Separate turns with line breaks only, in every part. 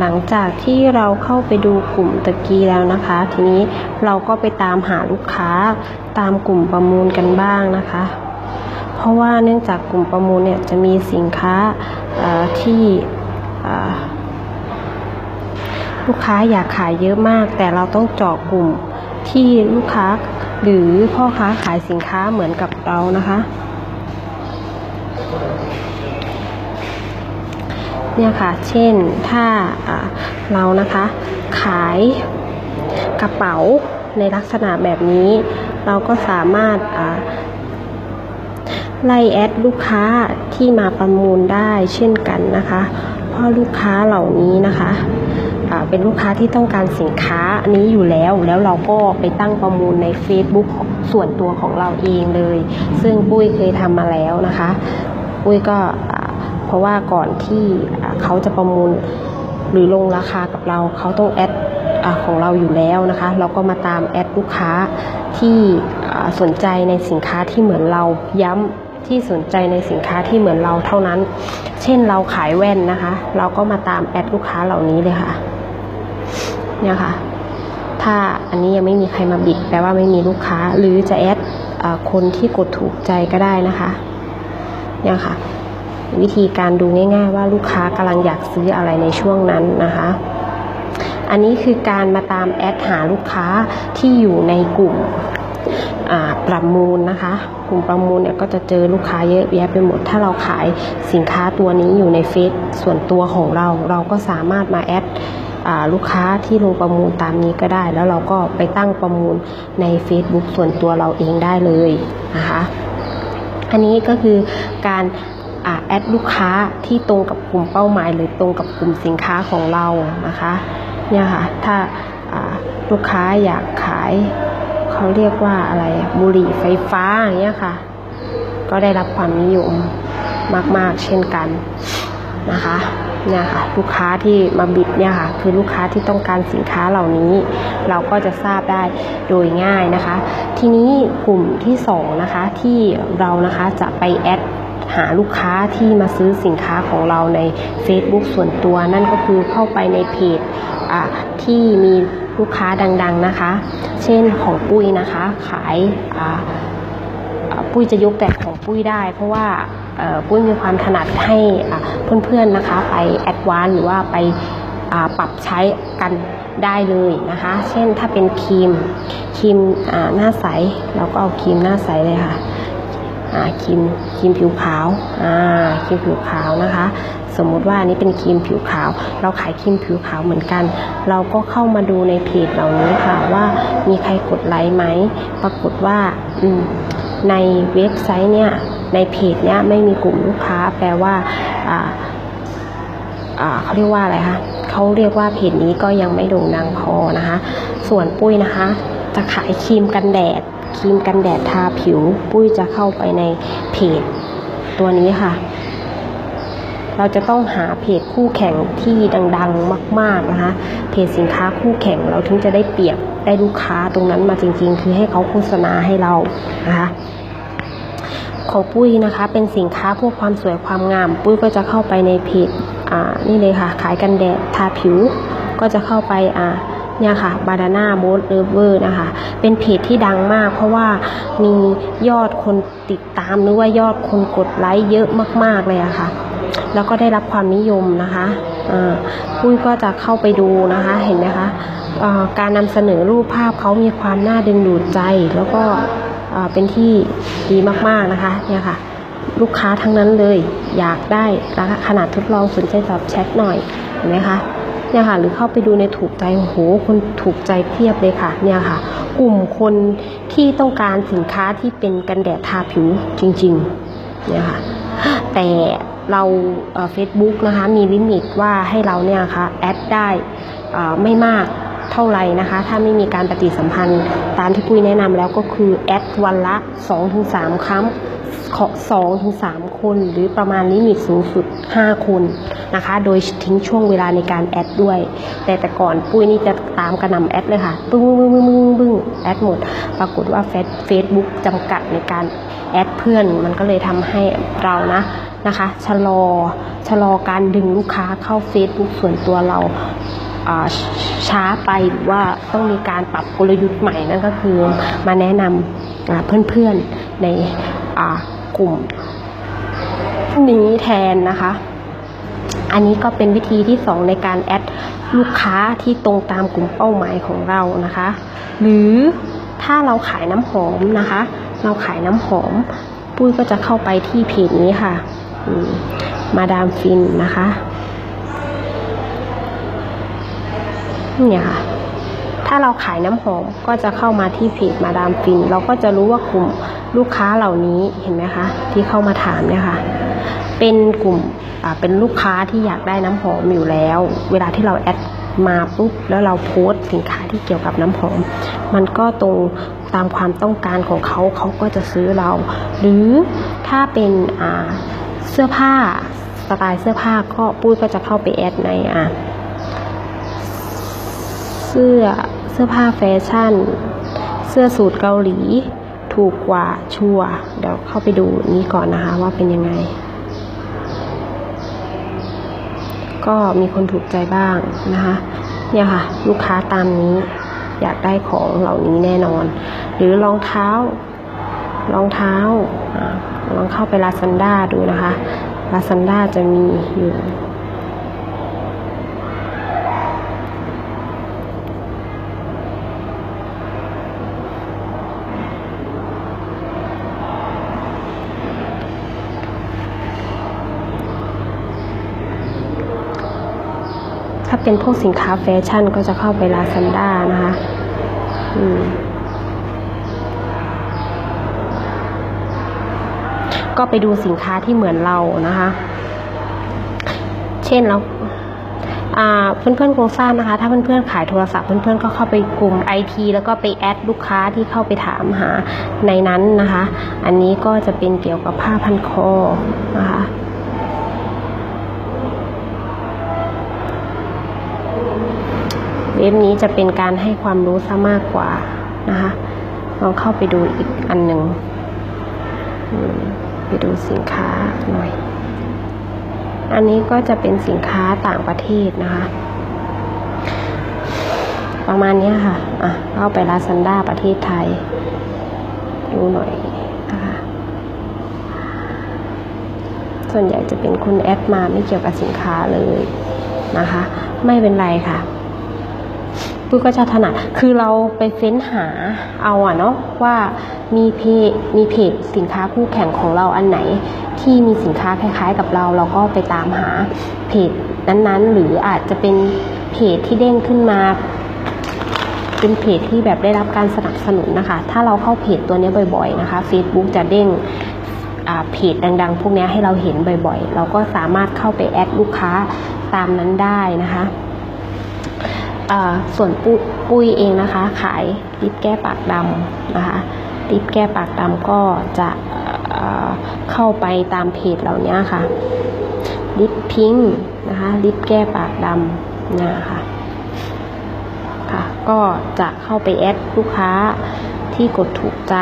หลังจากที่เราเข้าไปดูกลุ่มตะกี้แล้วนะคะ ทีนี้เราก็ไปตามหาลูกค้าตามกลุ่มประมูลกันบ้างนะคะ เพราะว่าเนื่องจากกลุ่มประมูลเนี่ยจะมีสินค้าที่ลูกค้าอยากขายเยอะมาก แต่เราต้องเจาะกลุ่มที่ลูกค้าหรือพ่อค้าขายสินค้าเหมือนกับเรานะคะ เนี่ยค่ะ เช่นถ้าเรานะคะขายกระเป๋าในลักษณะแบบนี้ เราก็สามารถไล่แอดลูกค้าที่มาประมูลได้เช่นกันนะคะ เพราะลูกค้าเหล่านี้นะคะเป็นลูกค้าที่ต้องการสินค้านี้อยู่แล้ว แล้วเราก็ไปตั้งประมูลใน Facebook ส่วนตัวของเราเองเลย ซึ่งปุ้ยเคยทำมาแล้วนะคะ ปุ้ยก็ เพราะว่าก่อนที่เขาจะประมูลหรือลงราคากับเราเขาต้องแอดอของเราอยู่แล้วนะคะ เราก็มาตามแอดลูกค้าที่สนใจในสินค้าที่เหมือนเราย้ำที่สนใจในสินค้าที่เหมือนเราเท่านั้น เช่นเราขายแว่นนะคะ เราก็มาตามแอดลูกค้าเหล่านี้เลยค่ะเนี่ยค่ะ ถ้าอันนี้ยังไม่มีใครมาบิดแปลว่าไม่มีลูกค้าหรือจะแอดอคนที่กดถูกใจก็ได้นะคะเนี่ยค่ะ วิธีการดูง่าย ๆ ว่าลูกค้ากำลังอยากซื้ออะไรในช่วงนั้นนะคะอันนี้คือการมาตามแอดหาลูกค้าที่อยู่ในกลุ่มประมูลนะคะ กลุ่มประมูลเนี่ยก็จะเจอลูกค้าเยอะแยะไปหมด ถ้าเราขายสินค้าตัวนี้อยู่ในเฟซส่วนตัวของเรา เราก็สามารถมาแอดลูกค้าที่ลงประมูลตามนี้ก็ได้ แล้วเราก็ไปตั้งประมูลใน Facebook ส่วนตัวเราเองได้เลยนะคะ อันนี้ก็คือการ แอดลูกค้าที่ตรงกับกลุ่มเป้าหมาย หรือตรงกับกลุ่มสินค้าของเรานะคะเนี่ยค่ะถ้าอ่าลูกค้าอยากขายเขาเรียกว่าอะไรบุหรี่ไฟฟ้าอย่างเงี้ยค่ะ ก็ได้รับความนิยมมาก ๆ เช่นกันนะคะเนี่ยค่ะลูกค้าที่มาบิดเนี่ยค่ะคือลูกค้าที่ต้องการสินค้าเหล่านี้ เราก็จะทราบได้โดยง่ายนะคะ ทีนี้กลุ่มที่สองนะคะที่เรานะคะจะไปแอด หาลูกค้าที่มาซื้อสินค้าของเราใน Facebook ส่วนตัว นั่นก็คือเข้าไปในเพจที่มีลูกค้าดังๆนะคะ เช่นของปุ้ยนะคะ ขายปุ้ยจะยกแต่ของปุ้ยได้ เพราะว่าปุ้ยมีความถนัดให้เพื่อนๆนะคะ ไปแอดวานหรือว่าไปปรับใช้กันได้เลยนะคะ เช่นถ้าเป็นครีมครีมหน้าใสเราก็เอาครีมหน้าใสเลยค่ะ ครีมครีมผิวขาวอ่าครีมผิวขาวนะคะ สมมุติว่าอันนี้เป็นครีมผิวขาว เราขายครีมผิวขาวเหมือนกัน เราก็เข้ามาดูในเพจเหล่านี้ค่ะว่ามีใครกดไลค์ไหมปรากฏว่าในเว็บไซต์เนี่ยในเพจเนี่ยไม่มีกลุ่มลูกค้าแปลว่าอ่าอ่าเขาเรียกว่าอะไรคะเขาเรียกว่าเพจนี้ก็ยังไม่โด่งดังพอนะคะ ส่วนปุ้ยนะคะ จะขายครีมกันแดด ครีมกันแดดทาผิว ปุ้ยจะเข้าไปในเพจตัวนี้ค่ะ เราจะต้องหาเพจคู่แข่งที่ดังๆมากๆนะคะ เพจสินค้าคู่แข่งเราถึงจะได้เปรียบได้ลูกค้าตรงนั้นมาจริงๆ คือให้เขาโฆษณาให้เรานะคะของปุ้ยนะคะเป็นสินค้าพวกความสวยความงาม ปุ้ยก็จะเข้าไปในเพจอ่านี่เลยค่ะ ขายกันแดดทาผิว ก็จะเข้าไปอ่า เนี่ยค่ะบาดาน่าโบสเลเวอร์นะคะ เป็นเพจที่ดังมาก เพราะว่ามียอดคนติดตามหรือว่ายอดคนกดไลค์เยอะมาก ๆ เลยอะค่ะ แล้วก็ได้รับความนิยมนะคะอ่าปุ้ยก็จะเข้าไปดูนะคะ เห็นไหมคะการนำเสนอรูปภาพเขามีความน่าดึงดูดใจ แล้วก็เป็นที่ดีมากๆนะคะ เนี่ยค่ะ ลูกค้าทั้งนั้นเลย อยากได้ขนาดทดลองสนใจตอบแชทหน่อย เห็นไหมคะ เนี่ยค่ะหรือเข้าไปดูในถูกใจโอ้โหคนถูกใจเพียบเลยค่ะเนี่ยค่ะ กลุ่มคนที่ต้องการสินค้าที่เป็นกันแดดทาผิวจริงๆเนี่ยค่ะแต่เราเฟซบุ๊กนะคะมีลิมิตว่าให้เราเนี่ยค่ะแอดได้ไม่มาก เท่าไหร่นะคะ ถ้าไม่มีการปฏิสัมพันธ์ ตามที่ปุ้ยแนะนำแล้วก็คือแอดวันละ 2-3 ครั้งสองถึงสามคน หรือประมาณลิมิตสูงสุด 5 คนนะคะ โดยทิ้งช่วงเวลาในการแอดด้วย แต่แต่ก่อนปุ้ยนี่จะตามกระนำแอดเลยค่ะปึ้งปึ้งปึ้งปึ้งปึ้งแอดหมด ปรากฏว่าเฟซบุ๊กจำกัดในการแอดเพื่อนมันก็เลยทำให้เรานะนะคะชะลอชะลอการดึงลูกค้าเข้า Facebook ส่วนตัวเรา ช้าไปหรือว่าต้องมีการปรับกลยุทธ์ใหม่นั่นก็คือมาแนะนำเพื่อนๆในกลุ่มนี้แทนนะคะ อันนี้ก็เป็นวิธีที่สองในการแอดลูกค้าที่ตรงตามกลุ่มเป้าหมายของเรานะคะ หรือถ้าเราขายน้ำหอมนะคะ เราขายน้ำหอม ปุ้ยก็จะเข้าไปที่เพจนี้ค่ะ มาดามฟินนะคะ เนี่ยค่ะ ถ้าเราขายน้ำหอมก็จะเข้ามาที่เพจมาดามฟิน เราก็จะรู้ว่ากลุ่มลูกค้าเหล่านี้เห็นไหมคะ ที่เข้ามาถามเนี่ยค่ะ เป็นกลุ่มอ่าเป็นลูกค้าที่อยากได้น้ำหอมอยู่แล้ว เวลาที่เราแอดมาปุ๊บแล้วเราโพสต์สินค้าที่เกี่ยวกับน้ำหอม มันก็ตรงตามความต้องการของเขาเขาก็จะซื้อเรา หรือถ้าเป็นอ่าเสื้อผ้าสไตล์เสื้อผ้าก็ปุ้ยก็จะเข้าไปแอดในอ่า เสื้อ เสื้อผ้าแฟชั่น เสื้อสูทเกาหลี ถูกกว่าชัวเดี๋ยวเข้าไปดูนี้ก่อนนะคะว่าเป็นยังไง ก็มีคนถูกใจบ้างนะคะ เนี่ยค่ะ ลูกค้าตามนี้อยากได้ของเหล่านี้แน่นอน หรือรองเท้ารองเท้าอ่าลองเข้าไปลาซันด้าดูนะคะลาซันด้าจะมีอยู่ เป็นพวกสินค้าแฟชั่นก็จะเข้าไปลาซันด้านะคะอืมก็ไปดูสินค้าที่เหมือนเรานะคะ เช่นเราอ่าเพื่อนๆคงทราบนะคะ ถ้าเพื่อนๆขายโทรศัพท์เพื่อนๆก็เข้าไปกลุ่มไอทีแล้วก็ไปแอดลูกค้าที่เข้าไปถามหาในนั้นนะคะ อันนี้ก็จะเป็นเกี่ยวกับผ้าพันคอนะคะ เว็บนี้จะเป็นการให้ความรู้ซะมากกว่านะคะลองเข้าไปดูอีกอันหนึ่งไปดูสินค้าหน่อย อันนี้ก็จะเป็นสินค้าต่างประเทศนะคะ ประมาณนี้ค่ะ อะ เข้าไปลาซันด้าประเทศไทย ดูหน่อยนะคะ ส่วนใหญ่จะเป็นคนแอดมาไม่เกี่ยวกับสินค้าเลยนะคะ ไม่เป็นไรค่ะ ปุ้ยก็จะถนัด คือเราไปเฟ้นหาเอาอะเนาะว่ามีเพจมีเพจสินค้าคู่แข่งของเราอันไหน ที่มีสินค้าคล้ายๆกับเรา เราก็ไปตามหาเพจนั้นๆ หรืออาจจะเป็นเพจที่เด้งขึ้นมาเป็นเพจที่แบบได้รับการสนับสนุนนะคะ ถ้าเราเข้าเพจตัวนี้บ่อย ๆนะคะ Facebook จะเด้งเพจดัง ๆ พวกนี้ให้เราเห็นบ่อยๆ เราก็สามารถเข้าไปแอดลูกค้าตามนั้นได้นะคะ ส่วนปุปุ้ยเองนะคะ ขายลิปแก้ปากดำนะคะลิปแก้ปากดำก็จะเเข้าไปตามเพจเหล่านี้ค่ะลิปพิงค์นะคะลิปแก้ปากดำเนี่ยค่ะค่ะก็จะเข้าไปแอดลูกค้าที่กดถูกใจ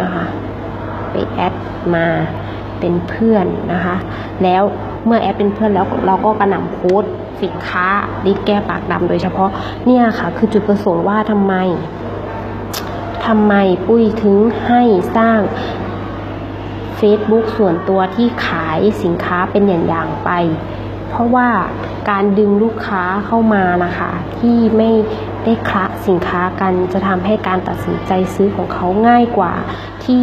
นะคะไปแอดมาเป็นเพื่อนนะคะ แล้วเมื่อแอดเป็นเพื่อนแล้วเราก็กระหน่ำโพสต์ สินค้าลิปแก้ปากดำโดยเฉพาะเนี่ยค่ะ คือจุดประสงค์ว่าทำไมทำไมปุ้ยถึงให้สร้าง Facebook ส่วนตัวที่ขายสินค้าเป็นอย่างๆไป เพราะว่าการดึงลูกค้าเข้ามานะคะ ที่ไม่ได้คละสินค้ากันจะทำให้การตัดสินใจซื้อของเขาง่ายกว่าที่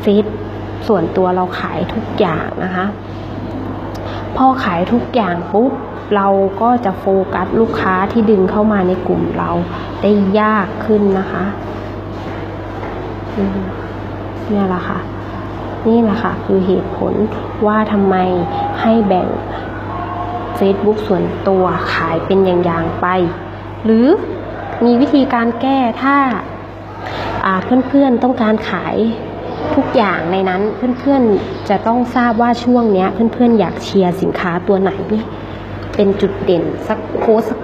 เฟซส่วนตัวเราขายทุกอย่างนะคะ พอขายทุกอย่างปุ๊บเราก็จะโฟกัสลูกค้าที่ดึงเข้ามาในกลุ่มเราได้ยากขึ้นนะคะนี่แหละค่ะ นี่แหละค่ะ คือเหตุผลว่าทำไมให้แบ่ง Facebook ส่วนตัวขายเป็นอย่างๆไป หรือมีวิธีการแก้ถ้าอ่าเพื่อนๆต้องการขาย ทุกอย่างในนั้นเพื่อนๆจะต้องทราบว่าช่วงเนี้ยเพื่อนๆอยากเชียร์สินค้าตัวไหน เป็นจุดเด่นสักโพสต์สัก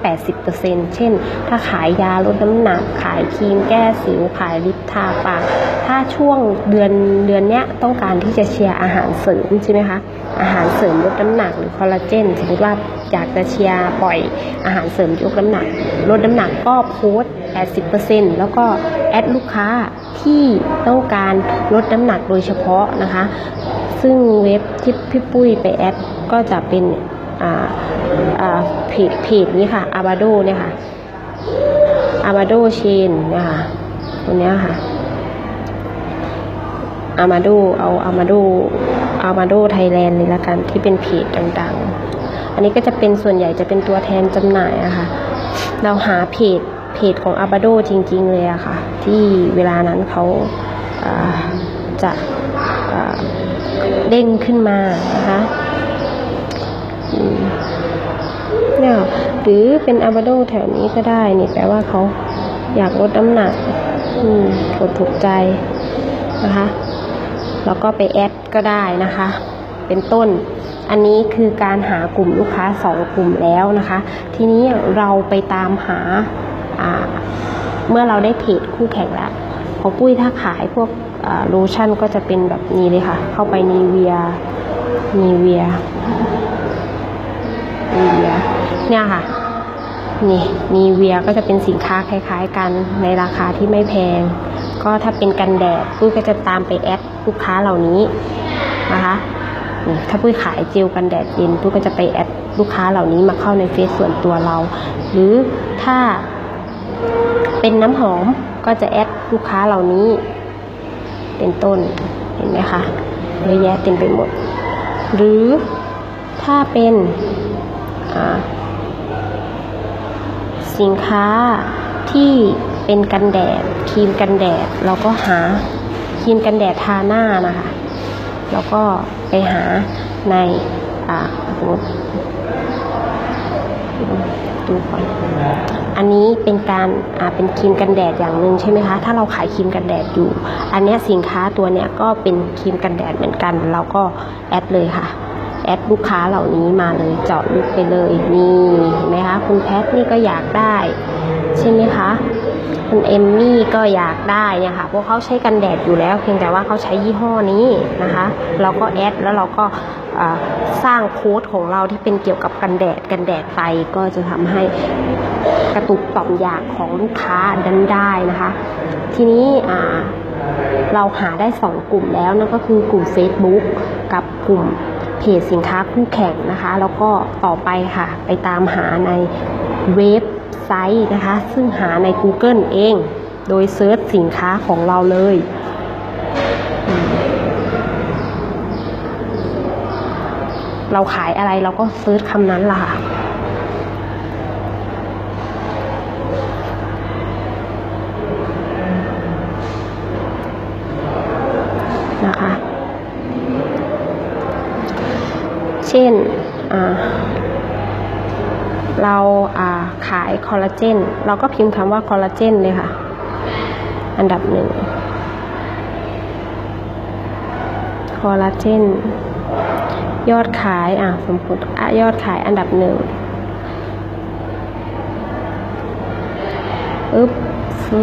80%เช่น ถ้าขายยาลดน้ำหนัก ขายครีมแก้สิว ขายลิปทาปาก ถ้าช่วงเดือนเดือนเนี้ยต้องการที่จะเชียร์อาหารเสริมใช่ไหมคะ อาหารเสริมลดน้ำหนักหรือคอลลาเจนสมมติว่าอยากจะเชียร์ปล่อยอาหารเสริมยกน้ำหนัก ลดน้ำหนักก็โพสต์80%แล้วก็แอดลูกค้าที่ต้องการลดน้ำหนักโดยเฉพาะนะคะ ซึ่งเว็บที่พี่ปุ้ยไปแอดก็จะเป็น อ่าอ่าเพจเพจนี้ค่ะอาบาโดเนี่ยค่ะอาบาโดเชนนี่ยค่ะตัวเนี้ยค่ะอามาโดเอาอามาโดอามาโดไทยแลนด์เลยละกันที่เป็นเพจต่างๆ อันนี้ก็จะเป็นส่วนใหญ่จะเป็นตัวแทนจำหน่ายอะค่ะ เราหาเพจเพจของอาบาโดจริง ๆ เลยอะค่ะ ที่เวลานั้นเขาจะเด้งขึ้นมานะคะ เนี่ยหรือเป็นอาบาโดแถวนี้ก็ได้ นี่แปลว่าเขาอยากลดน้ำหนักอืมกดถูกใจนะคะ แล้วก็ไปแอดก็ได้นะคะ เป็นต้น อันนี้คือการหากลุ่มลูกค้าสองกลุ่มแล้วนะคะ ทีนี้เราไปตามหาอ่าเมื่อเราได้เพจคู่แข่งแล้วของปุ้ยถ้าขายพวกโลชั่นก็จะเป็นแบบนี้เลยค่ะ เข้าไปนีเวียนีเวีย นีเวียเนี่ยค่ะ นี่นีเวียก็จะเป็นสินค้าคล้ายๆ กันในราคาที่ไม่แพง ก็ถ้าเป็นกันแดดปุ้ยก็จะตามไปแอดลูกค้าเหล่านี้นะคะนี่ถ้าปุ้ยขายเจลกันแดดเย็นปุ้ยก็จะไปแอดลูกค้าเหล่านี้มาเข้าในเฟซส่วนตัวเรา หรือถ้าเป็นน้ำหอมก็จะแอดลูกค้าเหล่านี้เป็นต้นเห็นไหมคะเยอะแยะเต็มไปหมด หรือถ้าเป็น สินค้าที่เป็นกันแดดครีมกันแดดเราก็หาครีมกันแดดทาหน้านะคะแล้วก็ไปหาในอ่าสมมติดูก่อนอันนี้เป็นการอ่าเป็นครีมกันแดดอย่างหนึ่งใช่ไหมคะ ถ้าเราขายครีมกันแดดอยู่ อันเนี้ยสินค้าตัวเนี้ยก็เป็นครีมกันแดดเหมือนกัน เราก็แอดเลยค่ะ แอดลูกค้าเหล่านี้มาเลยเจาะลึกไปเลยนี่เห็นไหมคะคุณแพทนี่ก็อยากได้ ใช่ไหมคะคุณเอมมี่ก็อยากได้เนี่ยค่ะพวกเขาใช้กันแดดอยู่แล้ว เพียงแต่ว่าเขาใช้ยี่ห้อนี้นะคะ เราก็แอดแล้วเราก็สร้างโค้ดของเราที่เป็นเกี่ยวกับกันแดดกันแดดไปก็จะทำให้กระตุกต่อมอยากของลูกค้าดันได้นะคะ ทีนี้อ่าเราหาได้สองกลุ่มแล้วนั่นก็คือกลุ่ม Facebook กับกลุ่ม เพจสินค้าคู่แข่งนะคะ แล้วก็ต่อไปค่ะ ไปตามหาในเว็บไซต์นะคะ ซึ่งหาใน Google เอง โดยเซิร์ชสินค้าของเราเลย เราขายอะไรเราก็เซิร์ชคำนั้นล่ะค่ะ เช่นเราขายคอลลาเจน เราก็พิมพ์คำว่าคอลลาเจนเลยค่ะ อันดับหนึ่งคอลลาเจน ยอดขายอะสมมติยอดขายอันดับหนึ่งอึ๊บอื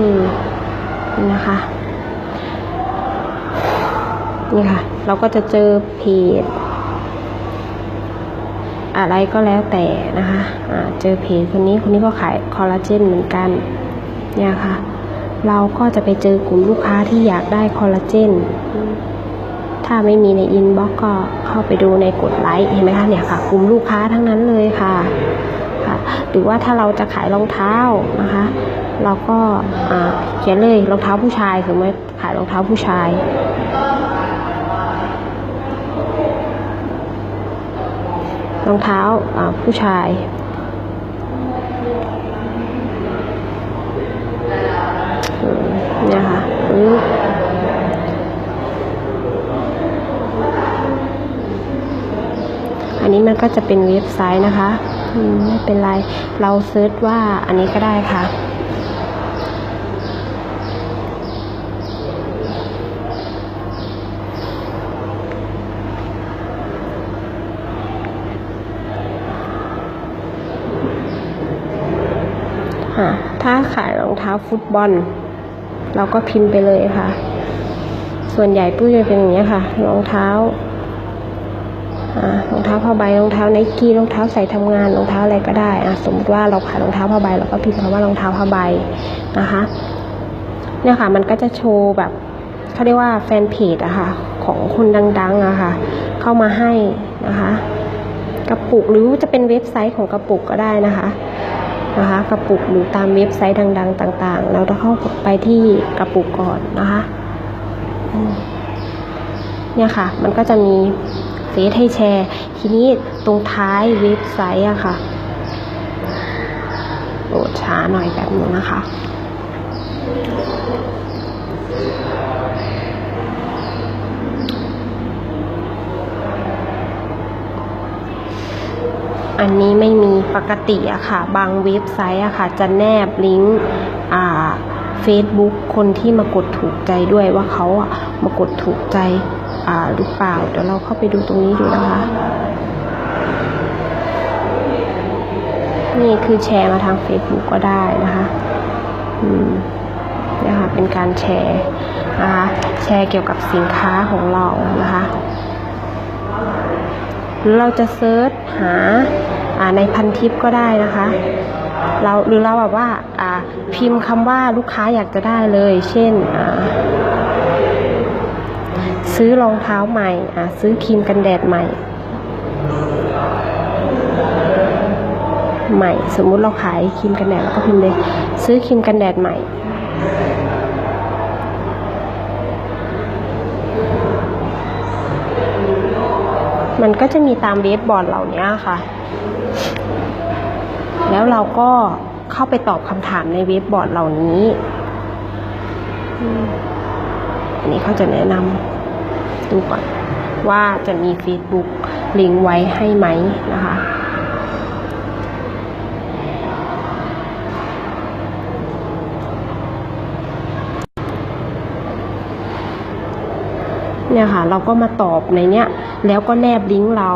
นะคะ นี่ค่ะ เราก็จะเจอเพจ อะไรก็แล้วแต่นะคะอ่าเจอเพจคนนี้คนนี้ก็ขายคอลลาเจนเหมือนกันเนี่ยค่ะ เราก็จะไปเจอกลุ่มลูกค้าที่อยากได้คอลลาเจนถ้าไม่มีในอินบ็อกก็เข้าไปดูในกดไลค์เห็นไหมคะเนี่ยค่ะ กลุ่มลูกค้าทั้งนั้นเลยค่ะค่ะ หรือว่าถ้าเราจะขายรองเท้านะคะ เราก็เขียนเลยรองเท้าผู้ชายสมมติขายรองเท้าผู้ชาย รองเท้าผู้ชายเนี่ยค่ะอันนี้มันก็จะเป็นเว็บไซต์นะคะอืมไม่เป็นไร เราเซิร์ชว่าอันนี้ก็ได้ค่ะถ้าขายรองเท้า ฟุตบอล เราก็พิมพ์ไปเลยค่ะ ส่วนใหญ่ปุ้ยจะเป็นอย่างนี้ค่ะรองเท้าอรองเท้าผ้าใบรองเท้าไนกี้รองเท้าใส่ทำงานรองเท้าอะไรก็ได้อะสมมติว่าเราขายรองเท้าผ้าใบเราก็พิมพ์คำว่ารองเท้าผ้าใบนะคะเนี่ยค่ะมันก็จะโชว์แบบเขาเรียกว่าแฟนเพจอะค่ะของคนดังๆอะค่ะเข้ามาให้นะคะ กระปุกหรือจะเป็นเว็บไซต์ของกระปุกก็ได้นะคะ นะคะ กระปุกหรือตามเว็บไซต์ดัง ๆ ต่าง ๆ เราต้องเข้าไปที่กระปุกก่อนนะคะเนี่ยค่ะ มันก็จะมีเฟซให้แชร์ ทีนี้ตรงท้ายเว็บไซต์อะค่ะโหลดช้าหน่อยแบบนึงนะคะ อันนี้ไม่มีปกติอะค่ะ บางเว็บไซต์อะค่ะ จะแนบลิงก์อ่า Facebook คนที่มากดถูกใจด้วยว่าเขาอะมากดถูกใจอ่าหรือเปล่า เดี๋ยวเราเข้าไปดูตรงนี้ดูนะคะ นี่คือแชร์มาทาง Facebook ก็ได้นะคะอืมนี่ยค่ะเป็นการแชร์นะคะแชร์เกี่ยวกับสินค้าของเรานะคะ เราจะเซิร์ชหาในพันทิปก็ได้นะคะเราหรือเราแบบว่าพิมพ์คำว่าลูกค้าอยากจะได้เลย เช่นซื้อรองเท้าใหม่ซื้อครีมกันแดดใหม่ ใหม่ สมมุติเราขายครีมกันแดดเราก็พิมพ์เลย ซื้อครีมกันแดดใหม่ มันก็จะมีตามเว็บอร์ดเหล่านี้ค่ะ แล้วเราก็เข้าไปตอบคำถามในเว็บบอร์ดเหล่านี้อันนี้เขาจะแนะนำดูก่อนว่าจะมี Facebook ลิงก์ไว้ให้ไหมนะคะ เนี่ยค่ะ เราก็มาตอบในเนี้ย แล้วก็แนบลิงก์เรา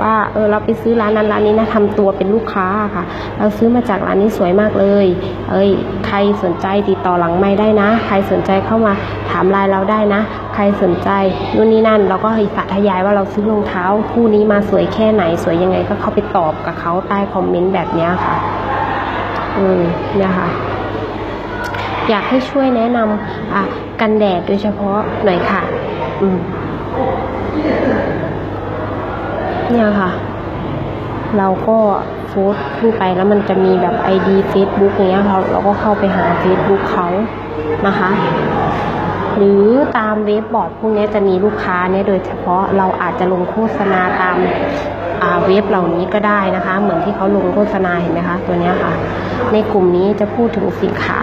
ว่าเออเราไปซื้อร้านนั้นร้านนี้นะทำตัวเป็นลูกค้าค่ะ เราซื้อมาจากร้านนี้สวยมากเลย เอ้ย ใครสนใจติดต่อหลังไม่ได้นะ ใครสนใจเข้ามาถามไลน์เราได้นะ ใครสนใจนู่นนี่นั่น เราก็สาธยายว่าเราซื้อรองเท้าคู่นี้มาสวยแค่ไหนสวยยังไงก็เข้าไปตอบกับเขาใต้คอมเมนต์แบบเนี้ยค่ะอืมเนี่ยค่ะอยากให้ช่วยแนะนำอะกันแดดโดยเฉพาะหน่อยค่ะ เนี่ยค่ะ เราก็โพสต์ขึ้นไปแล้วมันจะมีแบบ ID Facebook อย่างเงี้ยเราเราก็เข้าไปหา Facebook เขานะคะ หรือตามเว็บบอร์ดพวกนี้จะมีลูกค้าเนี่ยโดยเฉพาะเราอาจจะลงโฆษณาตามาเว็บเหล่านี้ก็ได้นะคะ เหมือนที่เขาลงโฆษณาเห็นไหมคะ ตัวนี้ค่ะ ในกลุ่มนี้จะพูดถึงสินค้า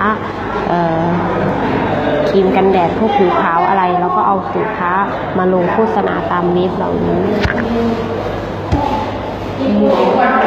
ครีมกันแดดพวกผิวขาว เอาสินค้ามาลงโฆษณาตามเว็บเหล่านี้